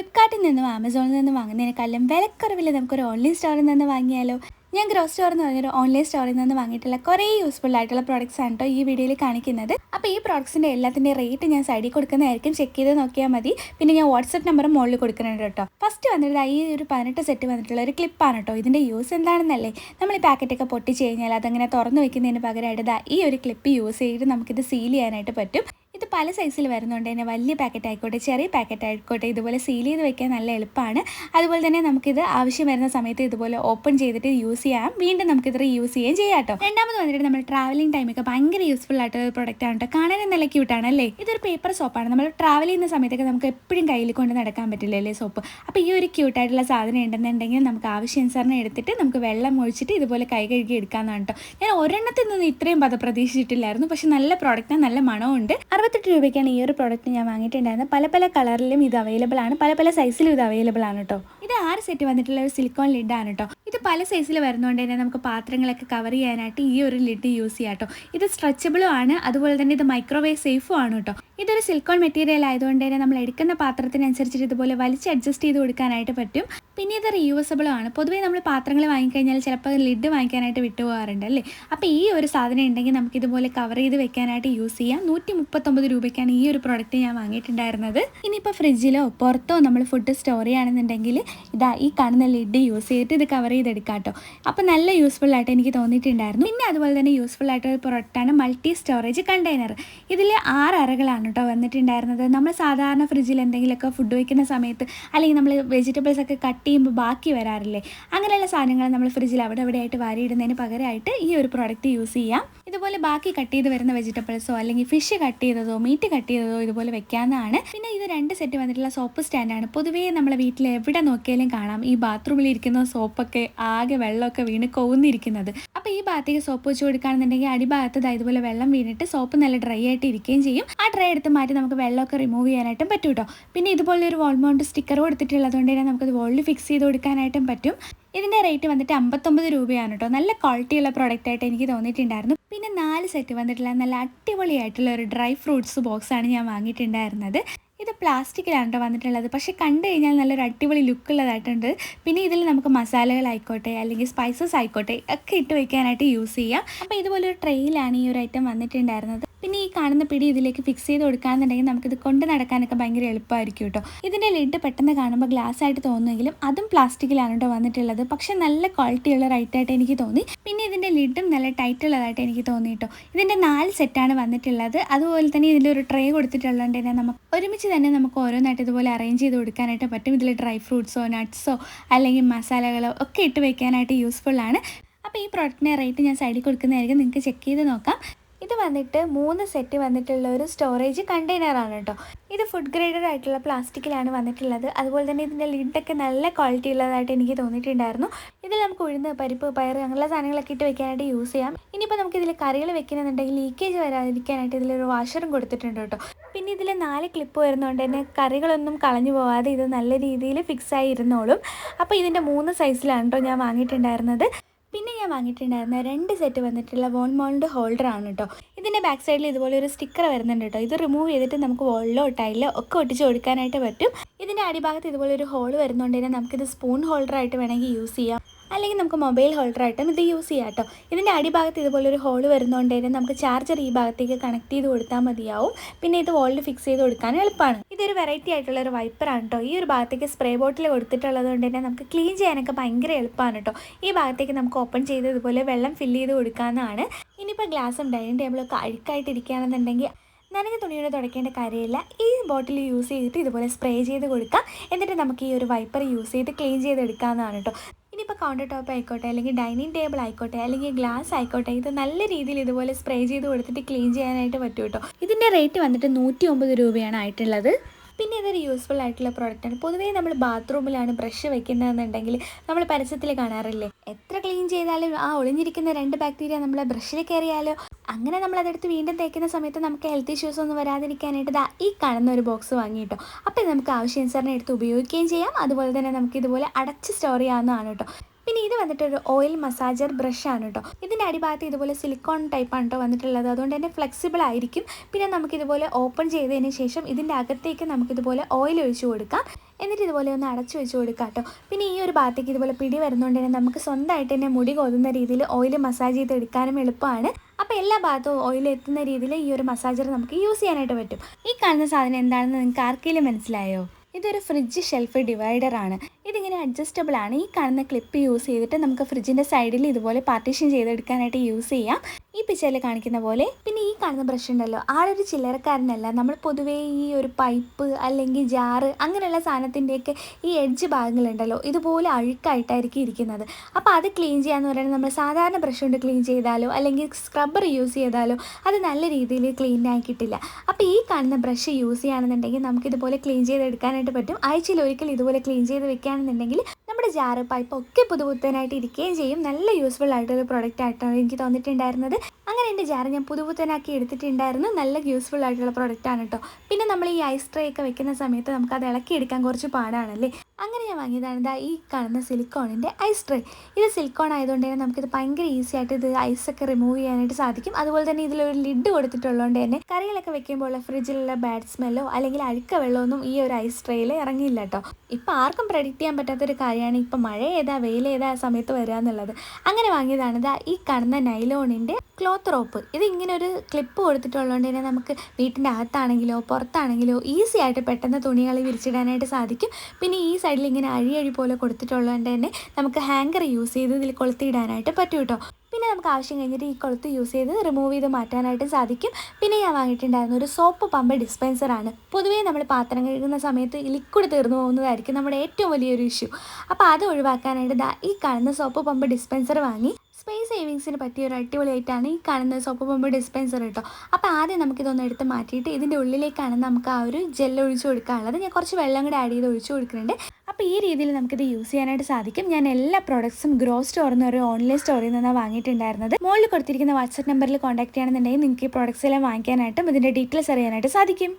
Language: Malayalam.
ഫ്ലിപ്കാർട്ടിൽ നിന്നും ആമസോണിൽ നിന്നും വാങ്ങുന്നതിനേക്കാളും വിലക്കുറവിൽ നമുക്കൊരു ഓൺലൈൻ സ്റ്റോറിൽ നിന്ന് വാങ്ങിയാലോ? ഞാൻ ഗ്രോസ് സ്റ്റോർ എന്ന് പറഞ്ഞൊരു ഓൺലൈൻ സ്റ്റോറിൽ നിന്ന് വാങ്ങിയിട്ടുള്ള കുറേ യൂസ്ഫുൾ ആയിട്ടുള്ള പ്രോഡക്റ്റ്സ് ആണ് കേട്ടോ ഈ വീഡിയോയിൽ കാണിക്കുന്നത്. അപ്പോൾ ഈ പ്രോഡക്ട്സിന്റെ എല്ലാത്തിന്റെ റേറ്റ് ഞാൻ സൈഡിൽ കൊടുക്കുന്നതായിരിക്കും. ചെക്ക് ചെയ്ത് നോക്കിയാൽ മതി. പിന്നെ ഞാൻ വാട്സപ്പ് നമ്പറും മുകളിൽ കൊടുക്കുന്നുണ്ട് കേട്ടോ ഫസ്റ്റ് വന്നിട്ട് ഈ ഒരു പതിനെട്ട് സെറ്റ് വന്നിട്ടുള്ള ഒരു ക്ലിപ്പാണ് കേട്ടോ ഇതിന്റെ യൂസ് എന്താണെന്നല്ലേ? നമ്മൾ ഈ പാക്കറ്റൊക്കെ പൊട്ടിച്ച് കഴിഞ്ഞാൽ അതങ്ങനെ തുറന്നു വയ്ക്കുന്നതിന് പകരമായിട്ട് ഈ ഒരു ക്ലിപ്പ് യൂസ് ചെയ്തിട്ട് നമുക്കിത് സീൽ ചെയ്യാനായിട്ട് പറ്റും. ഇത് പല സൈസിൽ വരുന്നുണ്ട്. തന്നെ വലിയ പാക്കറ്റ് ആയിക്കോട്ടെ ചെറിയ പാക്കറ്റ് ആയിക്കോട്ടെ ഇതുപോലെ സീൽ ചെയ്ത് വെക്കാൻ നല്ല എളുപ്പമാണ് അതുപോലെ തന്നെ നമുക്കിത് ആവശ്യം വരുന്ന സമയത്ത് ഇതുപോലെ ഓപ്പൺ ചെയ്തിട്ട് യൂസ് ചെയ്യാം. വീണ്ടും നമുക്കിത് യൂസ് ചെയ്യുകയും ചെയ്യാം കേട്ടോ. രണ്ടാമത് വന്നിട്ട് നമ്മൾ ട്രാവലിംഗ് ടൈമൊക്കെ ഭയങ്കര യൂസ്ഫുൾ ആയിട്ട് പ്രൊഡക്റ്റ് ആണ് കേട്ടോ. കാണാൻ നല്ല ക്യൂട്ടാണ് അല്ലേ? ഇതൊരു പേപ്പർ സോപ്പാണ് നമ്മൾ ട്രാവൽ ചെയ്യുന്ന സമയത്തൊക്കെ നമുക്ക് എപ്പോഴും കയ്യിൽ കൊണ്ട് നടക്കാൻ പറ്റില്ലല്ലേ സോപ്പ് അപ്പോൾ ഈ ഒരു ക്യൂട്ടായിട്ടുള്ള സാധനം ഉണ്ടെന്നുണ്ടെങ്കിൽ നമുക്ക് ആവശ്യാനുസരണം എടുത്തിട്ട് നമുക്ക് വെള്ളം ഒഴിച്ചിട്ട് ഇതുപോലെ കൈ കഴുകി എടുക്കാമെന്നാണ് കേട്ടോ. ഞാൻ ഒരെണ്ണത്തിൽ നിന്ന് ഇത്രയും പദ പ്രതീക്ഷിച്ചിട്ടില്ലായിരുന്നു. പക്ഷെ നല്ല പ്രോഡക്റ്റാണ് നല്ല മണമുണ്ട് അറുപത്തെട്ട് രൂപയ്ക്കാണ് ഈ ഒരു പ്രോഡക്റ്റ് ഞാൻ വാങ്ങിയിട്ടുണ്ടായിരുന്നത്. പല പല കളറിലും ഇത് അവൈലബിൾ ആണ്. പല പല സൈസിലും ഇത് അവൈലബിൾ ആണ് കേട്ടോ ഇത് ആറ് സെറ്റ് വന്നിട്ടുള്ള ഒരു സിലിക്കോൺ ലിഡാണ് കേട്ടോ ഇത് പല സൈസിൽ വരുന്നതുകൊണ്ട് തന്നെ നമുക്ക് പാത്രങ്ങളൊക്കെ കവർ ചെയ്യാനായിട്ട് ഈ ഒരു ലിഡ് യൂസ് ചെയ്യാം കേട്ടോ ഇത് സ്ട്രെച്ചബിളും ആണ് അതുപോലെ തന്നെ ഇത് മൈക്രോവേവ് സേഫും ആണ് കേട്ടോ ഇതൊരു സിലിക്കോൺ മെറ്റീരിയൽ ആയതുകൊണ്ട് തന്നെ നമ്മൾ എടുക്കുന്ന പാത്രത്തിനനുസരിച്ചിട്ട് ഇതുപോലെ വലിച്ച് അഡ്ജസ്റ്റ് ചെയ്ത് കൊടുക്കാനായിട്ട് പറ്റും. പിന്നെ ഇത് റീയൂസബിളും ആണ്. പൊതുവേ നമ്മൾ പാത്രങ്ങൾ വാങ്ങിക്കഴിഞ്ഞാൽ ചിലപ്പോൾ ലിഡ് വാങ്ങിക്കാനായിട്ട് വിട്ടുപോകാറുണ്ട് അല്ലേ? അപ്പോൾ ഈ ഒരു സാധനം ഉണ്ടെങ്കിൽ നമുക്ക് ഇതുപോലെ കവർ ചെയ്ത് വെക്കാനായിട്ട് യൂസ് ചെയ്യാം. നൂറ്റി മുപ്പത്തൊമ്പത് രൂപയ്ക്കാണ് ഈ ഒരു പ്രോഡക്റ്റ് ഞാൻ വാങ്ങിയിട്ടുണ്ടായിരുന്നത്. ഇനിയിപ്പോൾ ഫ്രിഡ്ജിലോ പുറത്തോ നമ്മൾ ഫുഡ് സ്റ്റോർ ചെയ്യുകയാണെന്നുണ്ടെങ്കിൽ ഇതാ ഈ കാണുന്ന ലിഡ് യൂസ് ചെയ്തിട്ട് ഇത് കവർ ചെയ്തെടുക്കാം കേട്ടോ. അപ്പോൾ നല്ല യൂസ്ഫുൾ ആയിട്ട് എനിക്ക് തോന്നിയിട്ടുണ്ടായിരുന്നു. പിന്നെ അതുപോലെ തന്നെ യൂസ്ഫുൾ ആയിട്ട് ഒരു പ്രൊഡക്റ്റാണ് മൾട്ടി സ്റ്റോറേജ് കണ്ടെയ്നർ ഇതിൽ ആറ് അറകളാണ് കേട്ടോ വന്നിട്ടുണ്ടായിരുന്നത്. നമ്മൾ സാധാരണ ഫ്രിഡ്ജിൽ എന്തെങ്കിലുമൊക്കെ ഫുഡ് വയ്ക്കുന്ന സമയത്ത് അല്ലെങ്കിൽ നമ്മൾ വെജിറ്റബിൾസ് ഒക്കെ കട്ട് ചെയ്യുമ്പോൾ ബാക്കി വരാറില്ലേ? അങ്ങനെയുള്ള സാധനങ്ങൾ നമ്മൾ ഫ്രിഡ്ജിൽ അവിടെ അവിടെ ആയിട്ട് വാരിയിടുന്നതിന് പകരമായിട്ട് ഈ ഒരു പ്രൊഡക്റ്റ് യൂസ് ചെയ്യാം. ഇതുപോലെ ബാക്കി കട്ട് ചെയ്ത് വരുന്ന വെജിറ്റബിൾസോ അല്ലെങ്കിൽ ഫിഷ് കട്ട് ചെയ്തതോ മീറ്റ് കട്ട് ചെയ്തതോ ഇതുപോലെ വെക്കാവുന്നതാണ്. പിന്നെ ഇത് രണ്ട് സെറ്റ് വന്നിട്ടുള്ള സോപ്പ് സ്റ്റാൻഡാണ് പൊതുവേ നമ്മളെ വീട്ടിൽ എവിടെ നോക്കിയാലും കാണാം. ഈ ബാത്റൂമിൽ ഇരിക്കുന്ന സോപ്പൊക്കെ ആകെ വെള്ളമൊക്കെ വീണ് കൊവുന്നിരിക്കുന്നത്. അപ്പോൾ ഈ ഭാഗത്തേക്ക് സോപ്പ് വെച്ച് കൊടുക്കുകയാണെന്നുണ്ടെങ്കിൽ അടിഭാഗത്ത് ഇതുപോലെ വെള്ളം വീണിട്ട് സോപ്പ് നല്ല ഡ്രൈ ആയിട്ട് ഇരിക്കുകയും ചെയ്യും. ആ ഡ്രൈ എടുത്ത് മാറ്റി നമുക്ക് വെള്ളമൊക്കെ റിമൂവ് ചെയ്യാനായിട്ടും പറ്റും കേട്ടോ പിന്നെ ഇതുപോലെ ഒരു വോൾ മൗണ്ട് സ്റ്റിക്കർ കൊടുത്തിട്ടുള്ളത് കൊണ്ട് തന്നെ നമുക്കത് വോളിൽ ഫിക്സ് ചെയ്ത് കൊടുക്കാനായിട്ടും പറ്റും. ഇതിന്റെ റേറ്റ് വന്നിട്ട് അമ്പത്തൊമ്പത് രൂപയാണ് കേട്ടോ നല്ല ക്വാളിറ്റിയുള്ള പ്രോഡക്റ്റ് ആയിട്ട് എനിക്ക് തോന്നിയിട്ടുണ്ടായിരുന്നു. പിന്നെ നാല് സെറ്റ് വന്നിട്ടുള്ള നല്ല അടിപൊളിയായിട്ടുള്ള ഒരു ഡ്രൈ ഫ്രൂട്ട്സ് ബോക്സാണ് ഞാൻ വാങ്ങിയിട്ടുണ്ടായിരുന്നത്. ഇത് പ്ലാസ്റ്റിക്കിലാണ് കേട്ടോ വന്നിട്ടുള്ളത്? പക്ഷേ കണ്ടു കഴിഞ്ഞാൽ നല്ലൊരു അടിപൊളി ലുക്കുള്ളതായിട്ടുണ്ട്. പിന്നെ ഇതിൽ നമുക്ക് മസാലകളായിക്കോട്ടെ അല്ലെങ്കിൽ സ്പൈസസ് ആയിക്കോട്ടെ ഒക്കെ ഇട്ട് വെക്കാനായിട്ട് യൂസ് ചെയ്യാം. അപ്പോൾ ഇതുപോലൊരു ട്രെയിലാണ് ഈ ഒരു ഐറ്റം വന്നിട്ടുണ്ടായിരുന്നത്. പിന്നെ ഈ കാണുന്ന പിടി ഇതിലേക്ക് ഫിക്സ് ചെയ്ത് കൊടുക്കുകയാണെന്നുണ്ടെങ്കിൽ നമുക്കിത് കൊണ്ട് നടക്കാനൊക്കെ ഭയങ്കര എളുപ്പമായിരിക്കും കേട്ടോ. ഇതിന്റെ ലിഡ് പെട്ടെന്ന് കാണുമ്പോൾ ഗ്ലാസ് ആയിട്ട് തോന്നുമെങ്കിലും അതും പ്ലാസ്റ്റിക്കിലാണ് കേട്ടോ വന്നിട്ടുള്ളത്. പക്ഷേ നല്ല ക്വാളിറ്റിയുള്ള റൈറ്റായിട്ട് എനിക്ക് തോന്നി. പിന്നെ ഇതിന്റെ ലിഡും നല്ല ടൈറ്റ് ഉള്ളതായിട്ട് എനിക്ക് തോന്നി കേട്ടോ. ഇതിന്റെ നാല് സെറ്റാണ് വന്നിട്ടുള്ളത്. അതുപോലെ തന്നെ ഇതിന്റെ ഒരു ട്രേ കൊടുത്തിട്ടുള്ളതുകൊണ്ട് തന്നെ നമുക്ക് ഒരുമിച്ച് തന്നെ നമുക്ക് ഓരോന്നായിട്ട് ഇതുപോലെ അറേഞ്ച് ചെയ്ത് കൊടുക്കാനായിട്ട് പറ്റും. ഇതിൽ ഡ്രൈ ഫ്രൂട്ട്സോ നട്ട്സോ അല്ലെങ്കിൽ മസാലകളോ ഒക്കെ ഇട്ട് വെക്കാനായിട്ട് യൂസ്ഫുള്ളാണ് അപ്പോൾ ഈ പ്രോഡക്റ്റിന്റെ റേറ്റ് ഞാൻ സൈഡിൽ കൊടുക്കുന്നതായിരിക്കും. നിങ്ങൾക്ക് ചെക്ക് ചെയ്ത് നോക്കാം. ഇത് വന്നിട്ട് മൂന്ന് സെറ്റ് വന്നിട്ടുള്ള ഒരു സ്റ്റോറേജ് കണ്ടെയ്നറാണ് കേട്ടോ ഇത് ഫുഡ് ഗ്രേഡഡ് ആയിട്ടുള്ള പ്ലാസ്റ്റിക്കിലാണ് വന്നിട്ടുള്ളത്. അതുപോലെ തന്നെ ഇതിന്റെ ലിഡൊക്കെ നല്ല ക്വാളിറ്റി ഉള്ളതായിട്ട് എനിക്ക് തോന്നിയിട്ടുണ്ടായിരുന്നു. ഇതിൽ നമുക്ക് ഉഴുന്ന് പരിപ്പ് പയർ അങ്ങനെയുള്ള സാധനങ്ങളൊക്കെ ഇട്ട് വെക്കാനായിട്ട് യൂസ് ചെയ്യാം. ഇനിയിപ്പോൾ നമുക്ക് ഇതിൽ കറികൾ വെക്കുന്നുണ്ടെങ്കിൽ ലീക്കേജ് വരാതിരിക്കാനായിട്ട് ഇതിലൊരു വാഷറും കൊടുത്തിട്ടുണ്ട് കേട്ടോ പിന്നെ ഇതിൽ നാല് ക്ലിപ്പ് വരുന്നതുകൊണ്ട് തന്നെ കറികളൊന്നും കളഞ്ഞു പോവാതെ ഇത് നല്ല രീതിയിൽ ഫിക്സ് ആയി ഇരുന്നോളും. അപ്പോൾ ഇതിന്റെ മൂന്ന് സൈസിലാണ് കേട്ടോ ഞാൻ വാങ്ങിയിട്ടുണ്ടായിരുന്നത്. പിന്നെ ഞാൻ വാങ്ങിയിട്ടുണ്ടായിരുന്ന രണ്ട് സെറ്റ് വന്നിട്ടുള്ള വോൺ മോൾഡ് ഹോൾഡർ ആണ് കേട്ടോ ഇതിന്റെ ബാക്ക് സൈഡിൽ ഇതുപോലെ ഒരു സ്റ്റിക്കർ വരുന്നുണ്ട് കേട്ടോ ഇത് റിമൂവ് ചെയ്തിട്ട് നമുക്ക് വോളിലോ ടൈലിലോ ഒക്കെ ഒട്ടിച്ച് കൊടുക്കാനായിട്ട് പറ്റും. ഇതിന്റെ അടിഭാഗത്ത് ഇതുപോലെ ഒരു ഹോൾ വരുന്നുണ്ടെങ്കിൽ നമുക്കിത് സ്പൂൺ ഹോൾഡർ ആയിട്ട് വേണമെങ്കിൽ യൂസ് ചെയ്യാം. അല്ലെങ്കിൽ നമുക്ക് മൊബൈൽ ഹോൾഡർ ആയിട്ടും ഇത് യൂസ് ചെയ്യാം കേട്ടോ. ഇതിന്റെ അടിഭാഗത്ത് ഇതുപോലൊരു ഹോൾ വരുന്നതുകൊണ്ട് തന്നെ നമുക്ക് ചാർജർ ഈ ഭാഗത്തേക്ക് കണക്ട് ചെയ്ത് കൊടുത്താൽ മതിയാവും. പിന്നെ ഇത് വോളിൽ ഫിക്സ് ചെയ്ത് കൊടുക്കാൻ എളുപ്പമാണ് ഇതൊരു വെറൈറ്റി ആയിട്ടുള്ള ഒരു വൈപ്പറാണ് കേട്ടോ. ഈ ഒരു ഭാഗത്തേക്ക് സ്പ്രേ ബോട്ടിൽ കൊടുത്തിട്ടുള്ളത് കൊണ്ട് തന്നെ നമുക്ക് ക്ലീൻ ചെയ്യാനൊക്കെ ഭയങ്കര എളുപ്പമാണ് കേട്ടോ. ഈ ഭാഗത്തേക്ക് നമുക്ക് ഓപ്പൺ ചെയ്ത് ഇതുപോലെ വെള്ളം ഫില്ല് ചെയ്ത് കൊടുക്കാവുന്നതാണ്. ഇനിയിപ്പോൾ ഗ്ലാസും ഡൈനിങ് ടേബിളൊക്കെ അഴുക്കായിട്ട് ഇരിക്കുകയാണെന്നുണ്ടെങ്കിൽ നനഞ്ഞ തുണിയോട് തുടയ്ക്കേണ്ട കാര്യമില്ല. ഈ ബോട്ടിൽ യൂസ് ചെയ്തിട്ട് ഇതുപോലെ സ്പ്രേ ചെയ്ത് കൊടുക്കാം. എന്നിട്ട് നമുക്ക് ഈ ഒരു വൈപ്പർ യൂസ് ചെയ്ത് ക്ലീൻ ചെയ്തെടുക്കാവുന്നതാണ് കേട്ടോ. ഇനിയിപ്പോൾ കൗണ്ടർ ടോപ്പ് ആയിക്കോട്ടെ അല്ലെങ്കിൽ ഡൈനിങ് ടേബിൾ ആയിക്കോട്ടെ അല്ലെങ്കിൽ ഗ്ലാസ് ആയിക്കോട്ടെ ഇത് നല്ല രീതിയിൽ ഇതുപോലെ സ്പ്രേ ചെയ്ത് കൊടുത്തിട്ട് ക്ലീൻ ചെയ്യാനായിട്ട് പറ്റും കേട്ടോ ഇതിന്റെ റേറ്റ് വന്നിട്ട് നൂറ്റി ഒമ്പത് രൂപയാണ് ആയിട്ടുള്ളത്. പിന്നെ ഇതൊരു യൂസ്ഫുൾ ആയിട്ടുള്ള പ്രോഡക്റ്റാണ് പൊതുവേ നമ്മൾ ബാത്റൂമിലാണ് ബ്രഷ് വെക്കുന്നതെന്നുണ്ടെങ്കിൽ നമ്മൾ പരസ്യത്തിൽ കാണാറില്ലേ? എത്ര ക്ലീൻ ചെയ്താലും ആ ഒളിഞ്ഞിരിക്കുന്ന രണ്ട് ബാക്ടീരിയ നമ്മൾ ബ്രഷിൽ കയറിയാലോ അങ്ങനെ നമ്മളതെടുത്ത് വീണ്ടും തേക്കുന്ന സമയത്ത് നമുക്ക് ഹെൽത്ത് ഇഷ്യൂസ് ഒന്നും വരാതിരിക്കാനായിട്ട് ദാ ഈ കാണുന്ന ഒരു ബോക്സ് വാങ്ങിയിട്ടോ. അപ്പോൾ ഇത് നമുക്ക് ആവശ്യാനുസരണം എടുത്ത് ഉപയോഗിക്കുകയും ചെയ്യാം. അതുപോലെ തന്നെ നമുക്ക് ഇതുപോലെ അടച്ച് സ്റ്റോർ ചെയ്യാവുന്നതാണ് കേട്ടോ പിന്നെ ഇത് വന്നിട്ട് ഒരു ഓയിൽ മസാജർ ബ്രഷ് ആണ് കേട്ടോ ഇതിന്റെ അടിഭാഗത്ത് ഇതുപോലെ സിലിക്കോൺ ടൈപ്പാണ് കേട്ടോ വന്നിട്ടുള്ളത്. അതുകൊണ്ട് തന്നെ ഫ്ലെക്സിബിൾ ആയിരിക്കും. പിന്നെ നമുക്കിതുപോലെ ഓപ്പൺ ചെയ്തതിന് ശേഷം ഇതിന്റെ അകത്തേക്ക് നമുക്കിതുപോലെ ഓയിൽ ഒഴിച്ചു കൊടുക്കാം. എന്നിട്ട് ഇതുപോലെ ഒന്ന് അടച്ചു വെച്ച് കൊടുക്കാം കേട്ടോ പിന്നെ ഈ ഒരു ഭാഗത്തേക്ക് ഇതുപോലെ പിടി വരുന്നതുകൊണ്ട് തന്നെ നമുക്ക് സ്വന്തമായിട്ട് തന്നെ മുടി കോതുന്ന രീതിയിൽ ഓയിൽ മസാജ് ചെയ്ത് എടുക്കാനും എളുപ്പമാണ്. അപ്പോൾ എല്ലാ ഭാഗത്തും ഓയിൽ എത്തുന്ന രീതിയിൽ ഈ ഒരു മസാജർ നമുക്ക് യൂസ് ചെയ്യാനായിട്ട് പറ്റും. ഈ കാണുന്ന സാധനം എന്താണെന്ന് നിങ്ങൾക്ക് ആർക്കെങ്കിലും മനസ്സിലായോ? ഇതൊരു ഫ്രിഡ്ജ് ഷെൽഫ് ഡിവൈഡർ ആണ്. ഇതിങ്ങനെ അഡ്ജസ്റ്റബിൾ ആണ്. ഈ കാണുന്ന ക്ലിപ്പ് യൂസ് ചെയ്തിട്ട് നമുക്ക് ഫ്രിഡ്ജിന്റെ സൈഡിൽ ഇതുപോലെ പാർട്ടീഷൻ ചെയ്തെടുക്കാനായിട്ട് യൂസ് ചെയ്യാം. ഈ പിക്ചറിൽ കാണിക്കുന്ന പോലെ പിന്നെ ഈ കാണുന്ന ബ്രഷ് ഉണ്ടല്ലോ. ആളൊരു ചില്ലറക്കാരനല്ല. നമ്മൾ പൊതുവേ ഈ ഒരു പൈപ്പ് അല്ലെങ്കിൽ ജാറ് അങ്ങനെയുള്ള സാധനത്തിന്റെയൊക്കെ ഈ എഡ്ജ് ഭാഗങ്ങളുണ്ടല്ലോ. ഇതുപോലെ അഴുക്കായിട്ടായിരിക്കും ഇരിക്കുന്നത്. അപ്പോൾ അത് ക്ലീൻ ചെയ്യാന്ന് പറയുന്നത് നമ്മൾ സാധാരണ ബ്രഷ് കൊണ്ട് ക്ലീൻ ചെയ്താലോ അല്ലെങ്കിൽ സ്ക്രബ്ബർ യൂസ് ചെയ്താലോ അത് നല്ല രീതിയിൽ ക്ലീൻ ആയി കിട്ടില്ല. അപ്പോൾ ഈ കാണുന്ന ബ്രഷ് യൂസ് ചെയ്യുകയാണെന്നുണ്ടെങ്കിൽ നമുക്കിതുപോലെ ക്ലീൻ ചെയ്തെടുക്കാനായിട്ട് പറ്റും. ആഴ്ചയിൽ ഒരിക്കൽ ഇതുപോലെ ക്ലീൻ ചെയ്ത് വെക്കുകയാണെന്നുണ്ടെങ്കിൽ നമ്മുടെ ജാറ് പൈപ്പ് ഒക്കെ പുതുപുത്തനായിട്ട് ഇരിക്കുകയും ചെയ്യും. നല്ല യൂസ്ഫുൾ ആയിട്ടൊരു പ്രോഡക്റ്റ് ആയിട്ടാണ് എനിക്ക് തോന്നിയിട്ടുണ്ടായിരുന്നത് എന്റെ ജാറ് ഞാൻ പുതുപുത്തനാക്കി എടുത്തിട്ടുണ്ടായിരുന്നു. നല്ല യൂസ്ഫുൾ ആയിട്ടുള്ള പ്രോഡക്റ്റ് ആണ് കേട്ടോ പിന്നെ നമ്മൾ ഈ ഐസ് ട്രേ ഒക്കെ വെക്കുന്ന സമയത്ത് നമുക്ക് അത് ഇളക്കിയെടുക്കാൻ കുറച്ച് പാടാണല്ലേ? അങ്ങനെ ഞാൻ വാങ്ങിയതാണ് ഇതാ ഈ കാണുന്ന സിലിക്കോണിന്റെ ഐസ് ട്രേ ഇത് സിലിക്കോൺ ആയതുകൊണ്ട് തന്നെ നമുക്കിത് ഭയങ്കര ഈസി ആയിട്ട് ഇത് ഐസൊക്കെ റിമൂവ് ചെയ്യാനായിട്ട് സാധിക്കും. അതുപോലെ തന്നെ ഇതിലൊരു ലിഡ് കൊടുത്തിട്ടുള്ളതുകൊണ്ട് തന്നെ കറികളൊക്കെ വെക്കുമ്പോൾ ഫ്രിഡ്ജിലുള്ള ബാഡ് സ്മെല്ലോ അല്ലെങ്കിൽ അഴുക്ക വെള്ളമൊന്നും ഈ ഒരു ഐസ് ട്രേയിൽ ഇറങ്ങിയില്ല കേട്ടോ ഇപ്പം ആർക്കും പ്രഡിക്റ്റ് ചെയ്യാൻ പറ്റാത്തൊരു കാര്യമാണ് ഇപ്പം മഴ ഏതാ വെയിൽ ഏതാ സമയത്ത് വരിക എന്നുള്ളത് അങ്ങനെ വാങ്ങിയതാണ് ഇതാ ഈ കാണുന്ന നൈലോണിന്റെ ക്ലോത്ത് റോപ്പ് ഇത് ഇങ്ങനെ ഒരു ക്ലിപ്പ് കൊടുത്തിട്ടുള്ളതുകൊണ്ട് തന്നെ നമുക്ക് വീട്ടിന്റെ അകത്താണെങ്കിലോ പുറത്താണെങ്കിലോ ഈസി ആയിട്ട് പെട്ടെന്ന് തുണികൾ വിരിച്ചിടാനായിട്ട് സാധിക്കും. പിന്നെ ഈ സൈഡിൽ ഇങ്ങനെ അഴി അഴി പോലെ കൊടുത്തിട്ടുള്ളതുകൊണ്ട് തന്നെ നമുക്ക് ഹാങ്കർ യൂസ് ചെയ്ത് ഇതിൽ കൊളുത്തിയിടാനായിട്ട് പറ്റും കേട്ടോ പിന്നെ നമുക്ക് ആവശ്യം കഴിഞ്ഞിട്ട് ഈ കൊളുത്ത് യൂസ് ചെയ്ത് റിമൂവ് ചെയ്ത് മാറ്റാനായിട്ട് സാധിക്കും. പിന്നെ ഞാൻ വാങ്ങിയിട്ടുണ്ടായിരുന്ന ഒരു സോപ്പ് പമ്പ് ഡിസ്പെൻസറാണ് പൊതുവേ നമ്മൾ പാത്രം കഴുകുന്ന സമയത്ത് ലിക്വിഡ് തീർന്നു പോകുന്നതായിരിക്കും നമ്മുടെ ഏറ്റവും വലിയൊരു ഇഷ്യൂ അപ്പോൾ അത് ഒഴിവാക്കാനായിട്ട് ഈ കാണുന്ന സോപ്പ് പമ്പ് ഡിസ്പെൻസർ വാങ്ങി സ്പേസ് സേവിങ്സിന് പറ്റിയ ഒരു അടിപൊളിയായിട്ടാണ് ഈ കാണുന്ന സോപ്പ് പമ്പ് ഡിസ്പെൻസർ കേട്ടോ അപ്പോൾ ആദ്യം നമുക്കിതൊന്ന് എടുത്ത് മാറ്റിയിട്ട് ഇതിന്റെ ഉള്ളിലേക്കാണ് നമുക്ക് ആ ഒരു ജെല്ല് ഒഴിച്ചു കൊടുക്കാനുള്ളത്. ഞാൻ കുറച്ച് വെള്ളം കൂടെ ആഡ് ചെയ്ത് ഒഴിച്ചു കൊടുക്കുന്നുണ്ട്. അപ്പോൾ ഈ രീതിയിൽ നമുക്കിത് യൂസ് ചെയ്യാനായിട്ട് സാധിക്കും. ഞാൻ എല്ലാ പ്രോഡക്ട്സും ഗ്രോ സ്റ്റോറിൽ നിന്ന് ഒരു ഓൺലൈൻ സ്റ്റോറിൽ നിന്നാണ് വാങ്ങിയിട്ടുണ്ടായിരുന്നത്. മുകളിൽ കൊടുത്തിരിക്കുന്ന വാട്സപ്പ് നമ്പറിൽ കോൺടാക്ട് ചെയ്യണമെന്നുണ്ടെങ്കിൽ നിങ്ങൾക്ക് ഈ പ്രോഡക്ട്സ് എല്ലാം വാങ്ങിക്കാനായിട്ടും ഇതിന്റെ ഡീറ്റെയിൽസ് അറിയാനായിട്ട് സാധിക്കും.